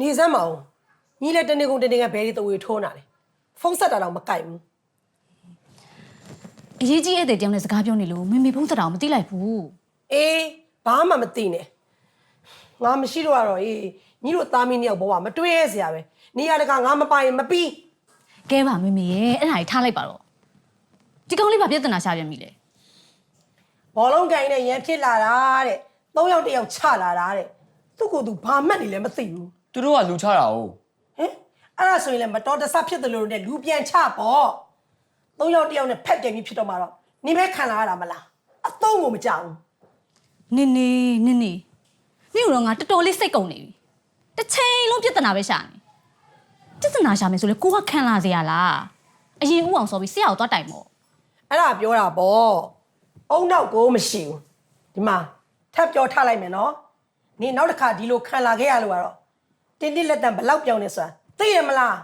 နေစမ်းမအောင်ညီလည်းတနေကုန်တနေကဘဲဒီတဝေထိုးနာတယ်ဖုန်းဆက်တာတော့မကြိုက်ဘူးအရေးကြီးဧည့်သည်တယောက်နဲ့စကားပြောနေလို့မေမေဖုန်းဆက်တာကိုမသိလိုက်ဘူးအေးဘာမှမသိနဲ့ငါမရှိတော့တော့အေးညီတို့သားမီးနှစ်ယောက်ဘဝမတွေ့ရစရာပဲနေရာတကငါမပိုင်မပြီးကဲပါမေမေရဲ့အဲ့ဒါကြီးထားလိုက်ပါတော့ဒီကောင်လေးဘာပြဿနာရှာပြန်ပြီလဲဘောလုံးကိုင်းနဲ့ရန်ဖြစ်လာတာတဲ့သုံးယောက်တစ်ယောက်ချလာတာတဲ့ သူ့ကိုယ်သူဘာမှတ်နေလဲမသိဘူးသူတို့ကလူချတာ哦ဟင်အဲ့ဒါဆိုရင်လည်းမတော်တဆဖြစ်တယ်လို့နဲ့လူပြန်ချပေါ့သုံးယောက်တစ်ယောက်နဲ့ဖက်တယ်ပြီးဖြစ်တော့မှာတော့နေမဲခံလာရတာမလားအသုံးကိုမကြောက်ဘူးနင်းနေနင်းနေနင့်ကတော့ငါတော်တော်လေးစိတ်ကုန်နေပြီတစ်ချိန်လုံးပြဿနာပဲရှာနေပြဿနာရှာမယ်ဆိုလေကိုကခံလာစေရလားအရင်ဦးအောင်ဆိုပြီးဆရာကိုသွားတိုင်မို့အဲ့ဒါပြောတာပေါ့အုံနောက်ကိုမရှိဘူးဒီမှာထပ်ပြောထားလိုက်မယ်နော် နေနောက်တစ်ခါဒီလိုခံလာခဲ့ရလို့ကတော့တင်းတင်းလက်တန်ဘယ်လောက်ပြောင်းနေဆိုတာသိရမလား